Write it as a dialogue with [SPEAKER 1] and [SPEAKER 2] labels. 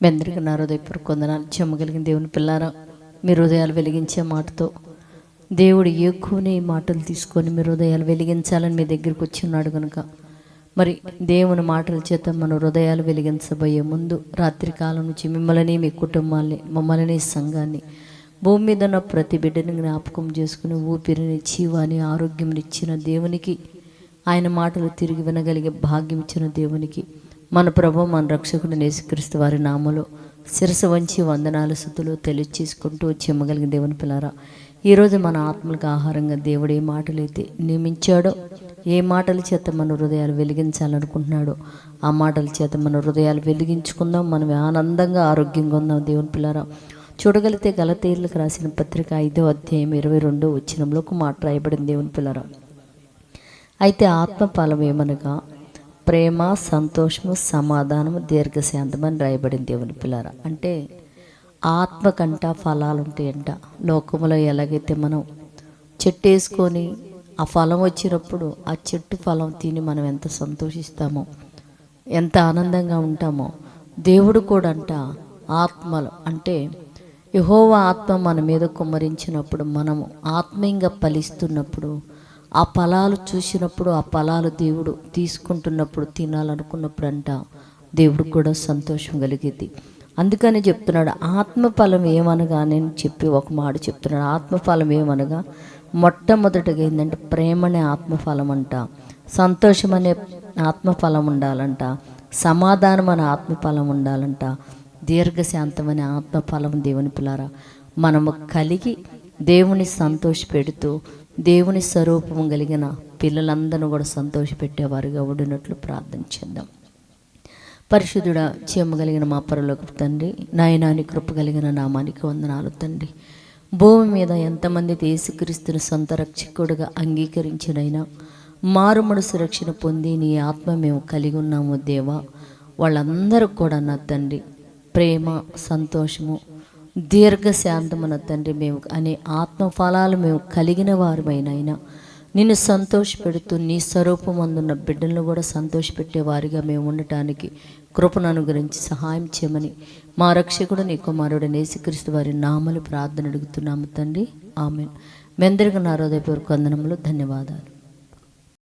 [SPEAKER 1] మీ అందరికీ నా హృదయపూర్వక వందనాలు. చెమ్మగలిగిన దేవుని పిల్లారా మీ హృదయాలు వెలిగించే మాటతో దేవుడు ఎక్కువనే మాటలు తీసుకొని మీ హృదయాలు వెలిగించాలని మీ దగ్గరికి వచ్చి ఉన్నాడు కనుక మరి దేవుని మాటల చేత మన హృదయాలు వెలిగించబోయే ముందు రాత్రి కాలం నుంచి మిమ్మల్ని మీ కుటుంబాన్ని మమ్మల్ని సంఘాన్ని భూమి మీద ఉన్న ప్రతి బిడ్డని జ్ఞాపకం చేసుకుని ఊపిరిని జీవాన్ని ఆరోగ్యం ఇచ్చిన దేవునికి ఆయన మాటలు తిరిగి వినగలిగే భాగ్యం ఇచ్చిన దేవునికి మన ప్రభు మన రక్షకుడు నేసుక్రీస్తు వారి నామలో శిరస వంచి వందనాలు శుద్ధులు తెలియచేసుకుంటూ చెమ్మగలిగిన దేవుని పిల్లరా ఈరోజు మన ఆత్మలకు ఆహారంగా దేవుడు ఏ మాటలైతే నియమించాడో ఏ మాటల చేత మన హృదయాలు వెలిగించాలనుకుంటున్నాడో ఆ మాటల చేత మన హృదయాలు వెలిగించుకుందాం మనం ఆనందంగా ఆరోగ్యంగా ఉందాం దేవుని పిల్లరా. చూడగలిగితే గలతీర్లకు రాసిన పత్రిక ఐదో అధ్యాయం ఇరవై రెండో వచ్చినంలో ఒక మాట రాయబడింది దేవుని పిల్లరా. అయితే ఆత్మఫలం ఏమనగా ప్రేమ సంతోషము సమాధానము దీర్ఘశాంతమని రాయబడింది దేవుని పిల్లర. అంటే ఆత్మకంట ఫలాలు ఉంటాయంట లోకములో ఎలాగైతే మనం చెట్టు వేసుకొని ఆ ఫలం వచ్చినప్పుడు ఆ చెట్టు ఫలం తిని మనం ఎంత సంతోషిస్తామో ఎంత ఆనందంగా ఉంటామో దేవుడు కూడా అంట ఆత్మలు. అంటే యహోవ ఆత్మ మన మీద కుమ్మరించినప్పుడు మనము ఆత్మీయంగా ఫలిస్తున్నప్పుడు ఆ ఫలాలు చూసినప్పుడు ఆ ఫలాలు దేవుడు తీసుకుంటున్నప్పుడు తినాలనుకున్నప్పుడు అంట దేవుడు కూడా సంతోషం కలిగేది అందుకని చెప్తున్నాడు ఆత్మఫలం ఏమనగా నేను చెప్పి ఒక మాట చెప్తున్నాడు. ఆత్మఫలం ఏమనగా మొట్టమొదటిగా ఏంటంటే ప్రేమ అనే ఆత్మఫలం అంట సంతోషం అనే ఆత్మఫలం ఉండాలంట సమాధానం అనే ఆత్మఫలం ఉండాలంట దీర్ఘశాంతం అనే ఆత్మఫలం దేవుని పిల్లారా మనము కలిగి దేవుని సంతోషపెడుతూ దేవుని స్వరూపం కలిగిన పిల్లలందరూ కూడా సంతోషపెట్టేవారుగా ఉండినట్లు ప్రార్థన చేద్దాం. పరిశుద్ధుడ చేయగలిగిన మా పరలోకి తండ్రి నాయనాని కృప కలిగిన నామానికి వందనాలు తండ్రి. భూమి మీద ఎంతమంది యేసుక్రీస్తుని సొంత రక్షకుడుగా అంగీకరించినైనా మారు మనసు రక్షణ పొంది నీ ఆత్మ మేము కలిగి ఉన్నాము దేవా. వాళ్ళందరూ కూడా నా తండ్రి ప్రేమ సంతోషము దీర్ఘశాంతమున తండ్రి మేము అనే ఆత్మ ఫలాలు మేము కలిగిన వారమైనైనా నిన్ను సంతోషపెడుతూ నీ స్వరూపం అందున్న బిడ్డలను కూడా సంతోషపెట్టే వారిగా మేము ఉండటానికి కృపను అనుగ్రహించి సహాయం చేయమని మా రక్షకుడు నీ కుమారుడు నేసిక్రీస్తు వారి నామలు ప్రార్థన అడుగుతున్నాము తండ్రి. ఆమె మెందరికి నా హృదయపూర్వక వందనములు ధన్యవాదాలు.